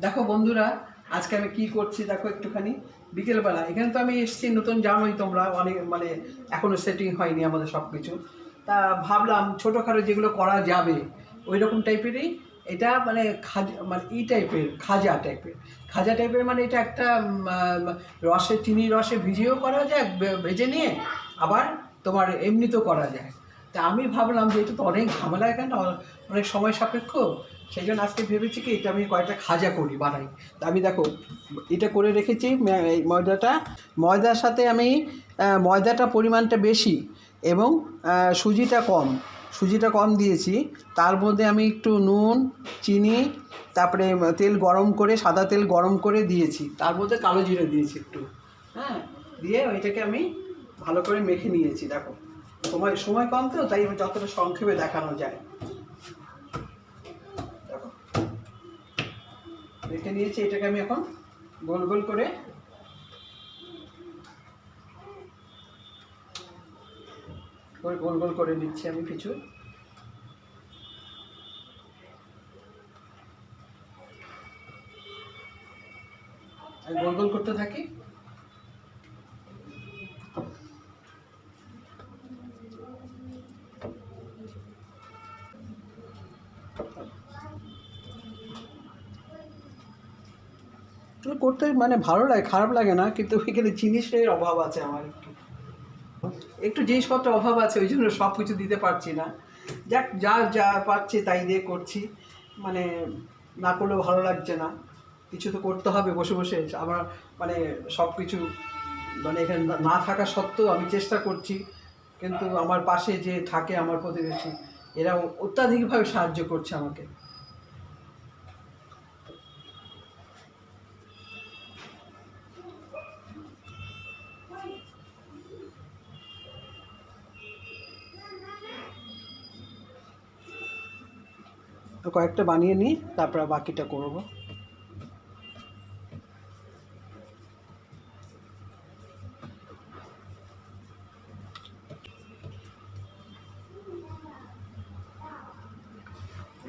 দেখো বন্ধুরা, আজকে আমি কি করছি দেখো একটুখানি। বিকেলবেলা, এখানে তো আমি এসেছি নতুন জানোই তোমরা, অনেক মানে এখনও সেটিং হয়নি আমাদের সব কিছু তা ভাবলাম ছোটোখাটো যেগুলো করা যাবে ওই রকম টাইপেরই এটা মানে খাজা মানে ই টাইপের খাজা টাইপের খাজা টাইপের মানে এটা একটা রসে চিনির রসে ভিজিয়েও করা যায় ভেজে নিয়ে আবার তোমার এমনিতেও করা যায়। তা আমি ভাবলাম যে এটা তো অনেক ঝামেলা অ- অনেক সময় সাপেক্ষ সেই জন্য আজকে ভেবেছি কি, এটা আমি কয়েকটা খাজা করি, বানাই। তা আমি দেখো, এটা করে রেখেছি ময়দাটা। ময়দার সাথে আমি ময়দাটা পরিমাণটা বেশি এবং সুজিটা কম। সুজিটা কম দিয়েছি। তার মধ্যে আমি একটু নুন, চিনি, তারপরে তেল গরম করে, সাদা তেল গরম করে দিয়েছি। তার মধ্যে কালো জিরে দিয়েছি একটু। হ্যাঁ দিয়ে ওইটাকে আমি ভালো করে মেখে নিয়েছি, দেখো। সময় সময় কম তো, তাই যতটা সংক্ষেপে দেখানো যায়। মেখে নিয়েছি, এটাকে আমি এখন গোল গোল করে গোল গোল করে নিচ্ছি আমি কিছু। গোল গোল করতে থাকি? করতে মানে ভালো লাগে, খারাপ লাগে না, কিন্তু এখানে জিনিসের অভাব আছে আমার একটু। একটু জিনিসপত্র অভাব আছে, ওই জন্য সব কিছু দিতে পারছি না। যাক, যা যা পাচ্ছি তাই দিয়ে করছি। মানে না করলেও ভালো লাগছে না। কিছু তো করতে হবে বসে বসে। আমার মানে সব কিছু মানে এখানে না থাকা সত্ত্বেও আমি চেষ্টা করছি। কিন্তু আমার পাশে যে থাকে আমার প্রতিবেশী এরা অত্যাধিকভাবে সাহায্য করছে আমাকে। কয়েকটা বানিয়ে নিই তারপর বাকিটা করব।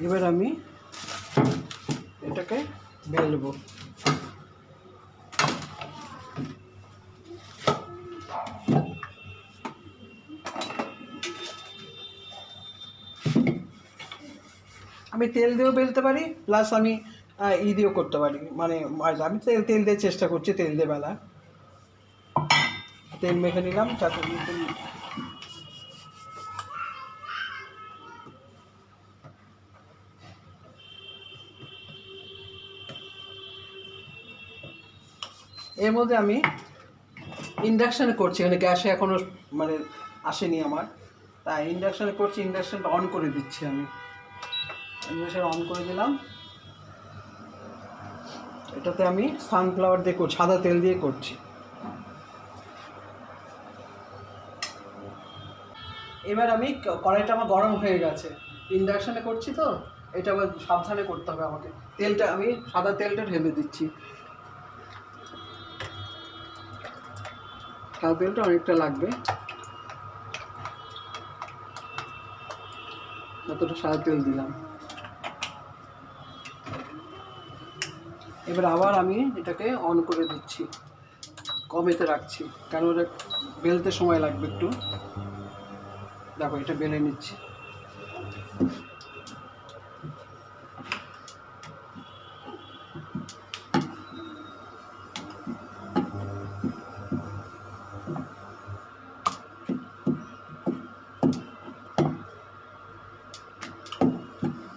এবার আমি এটাকে বেলবো। আমি তেল দিয়েও বেলতে পারি প্লাস আমি ই দিয়েও করতে পারি। মানে আমি তেল তেল দিয়ে চেষ্টা করছি, তেল দিয়ে বেলা। তেল মেখে নিলাম যাতে এর মধ্যে আমি ইন্ডাকশানে করছি মানে গ্যাসে এখনও মানে আসেনি আমার। তাই ইন্ডাকশানে করছি ইন্ডাকশানটা অন করে দিচ্ছি আমি। ইন্ডাকশান অন করে দিলাম। এটাতে আমি সানফ্লাওয়ার দিয়ে করছি সাদা তেল দিয়ে করছি। এবার আমি কড়াইটা আমার গরম হয়ে গেছে। ইন্ডাকশানে করছি তো, এটা আবার সাবধানে করতে হবে আমাকে। তেলটা আমি সাদা তেলটা ঢেলে দিচ্ছি। সাদা তেলটা অনেকটা লাগবে। যতটা সাদা তেল দিলাম। এবার আবার আমি এটাকে অন করে দিচ্ছি। কমেতে রাখছি কারণ ওটা বেলতে সময় লাগবে একটু। দেখো, এটা বেলে নিচ্ছি।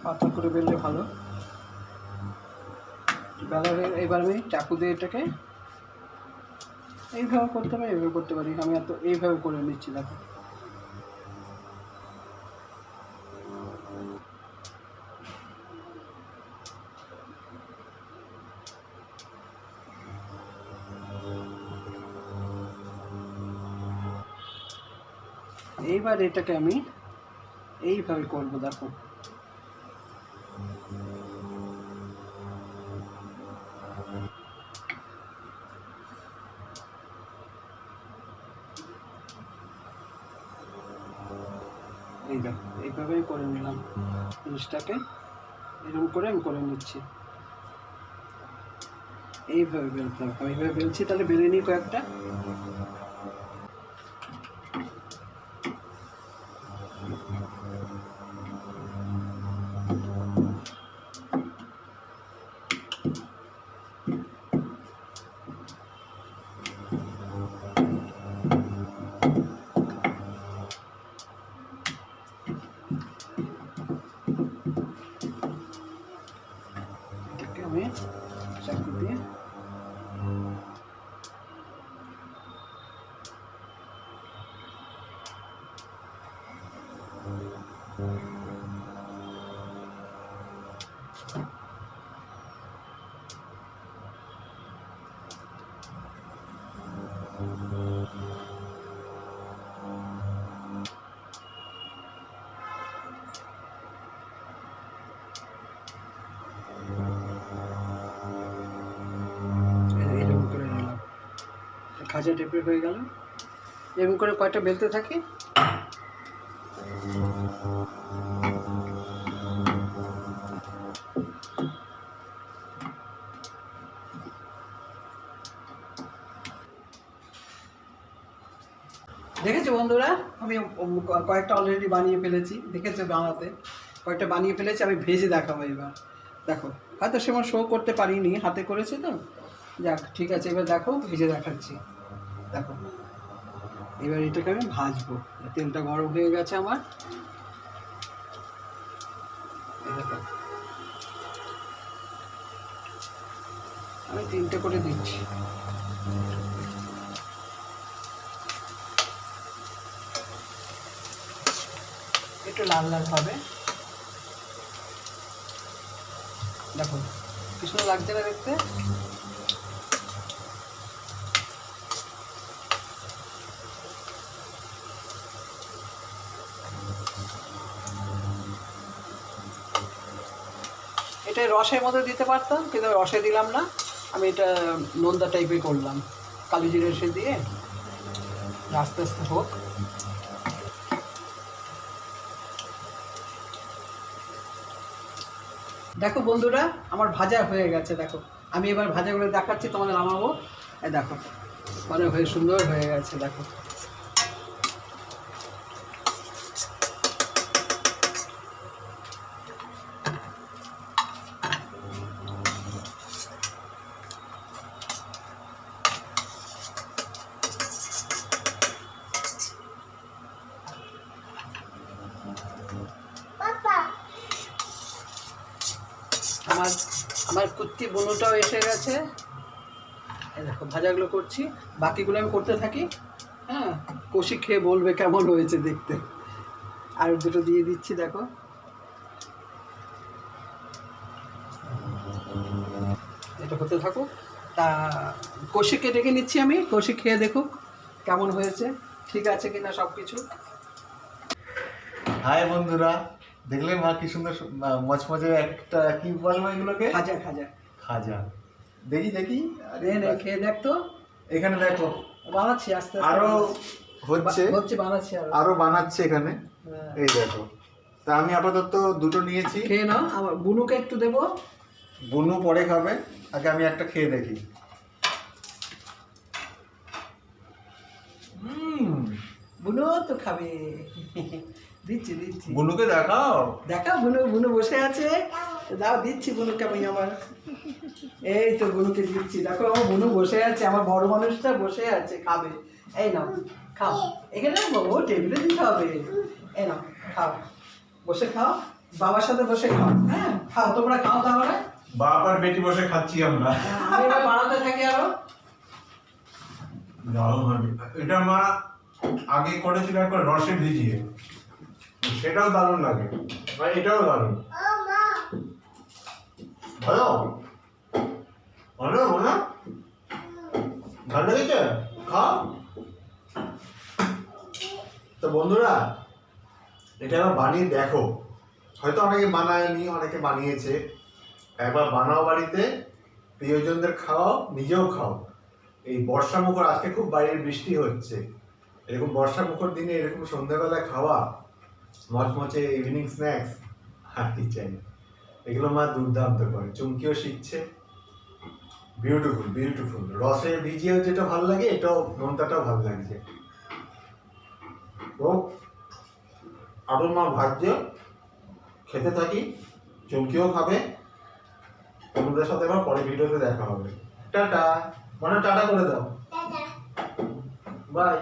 পাতলা করে বেললে ভালো। বেলা এবার আমি চাকু দিয়ে এটাকে এইভাবে করতে পারি, এইভাবে করতে পারি আমি এত এইভাবে করে নিচ্ছি, দেখো। এইবার এটাকে আমি এইভাবে করব, দেখো। এই দেখো, এইভাবেই করে নিলাম। জিনিসটাকে এরকম করে আমি করে নিচ্ছি। এইভাবে বেলতে হবে। এইভাবে বেলছি তাহলে বেলে নিই কয়েকটা। চাকু দিয়ে খাজা টাইপের হয়ে গেল। এরকম করে কয়টা বেলতে থাকি। দেখেছ বন্ধুরা? আমি কয়েকটা অলরেডি বানিয়ে ফেলেছি। দেখেছ বানাতে? কয়েকটা বানিয়ে ফেলেছি, আমি ভেজে দেখাবো এবার। দেখো, হয়তো সেমন শো করতে পারিনি, হাতে করেছি তো। যাক, ঠিক আছে, এবার দেখো, ভেজে দেখাচ্ছি। দেখো। এবার এটাকে আমি ভাজবো। তেলটা গরম হয়ে গেছে আমার। আমি তিনটে করে দিচ্ছি। একটু লাল লাল হবে। দেখো কি সুন্দর লাগছে না দেখতে? এটা রসের মধ্যে দিতে পারতাম, কিন্তু রসে দিলাম না। আমি এটা নোনদা টাইপের করলাম, কালো জিরে এসে দিয়ে। আস্তে আস্তে হোক। দেখো বন্ধুরা, আমার ভাজা হয়ে গেছে, দেখো। আমি এবার ভাজাগুলো দেখাচ্ছি, তোমাদের নামাবো। দেখো মানে হয়ে সুন্দর হয়ে গেছে, দেখো আমার আমার কুত্তি বুনুটাও এসে গেছে। দেখো, ভাজাগুলো করছি। বাকিগুলো আমি করতে থাকি। হ্যাঁ কষি খেয়ে বলবে কেমন হয়েছে দেখতে। আর দুটো দিয়ে দিচ্ছি, দেখো। এটা হতে থাকুক। তা কষিকে ডেকে নিচ্ছি আমি। কষি খেয়ে দেখুক কেমন হয়েছে। ঠিক আছে কিনা সব কিছু হাই বন্ধুরা দেখলে মা কি সুন্দর মচমচে একটা কি বলব এগুলোকে? খাজা খাজা। খাজা। দেখি দেখি। আরে নে নে খেয়ে দেখ তো। এখানে দেখো। বানাচ্ছি আস্তে আস্তে আরও হচ্ছে? হচ্ছে বানাচ্ছি আরও। আরও বানাচ্ছে এখানে? হ্যাঁ। এই দেখো। তা আমি আপাতত দুটো নিয়েছি। খেয়ে নাও। আমার বুনুকে একটু দেবো। বুনু পরে খাবে। আগে আমি একটা খেয়ে দেখি। হুম বুনু তো খাবে। দিচ্ছি দিচ্ছি। বুনুকে দেখাও। দেখা বুনু বুনু বসে আছে। দাও দিচ্ছি বুনুকে আমি আমার। এই তো বুনুকে দিচ্ছি। দেখো আমার বুনু বসে আছে আমার বড় মানুষটা বসে আছে খাবে। এই নাও খাও। এখানে ও টেবিলে দিতে হবে। এই নাও খাও। বসে খাও বাবার সাথে বসে খাও। হ্যাঁ খাও তোমরা খাও তাহলে। বাপ আর বেটি বসে খাচ্ছি আমরা। আমি এবার বানাতে থাকি আরও। এটা মা আগে করেছিল একবার রসে ভিজিয়ে। সেটাও দারুণ লাগে। মানে এটাও দারুণ। ভালো? ভালো না ভালো লেগেছে? খাও। তো বন্ধুরা, এটা আবার বানিয়ে দেখো। হয়তো অনেকে বানায়নি, অনেকে বানিয়েছে। একবার বানাও বাড়িতে, প্রিয়জনদের খাওয়াও, নিজেও খাও। এই বর্ষা মুখর আজকে খুব বাইরে বৃষ্টি হচ্ছে। এরকম বর্ষা মুখর দিনে, এরকম সন্ধ্যাবেলায় খাওয়া মচমচে ইভিনিং স্ন্যাক্স আর কি চাই এগুলো মা দুর্দান্ত করে। চুমকিও শিখছে। বিউটিফুল বিউটিফুল রসে ভিজিয়েও যেটা ভালো লাগে এটাও নোনতাটাও ভালো লাগছে। তো আরও মা ভাজছে খেতে থাকি চমকিও খাবে। তোমাদের সাথে আবার পরে ভিডিওতে দেখা হবে। টাটা। মানে টাটা করে দাও। বাই।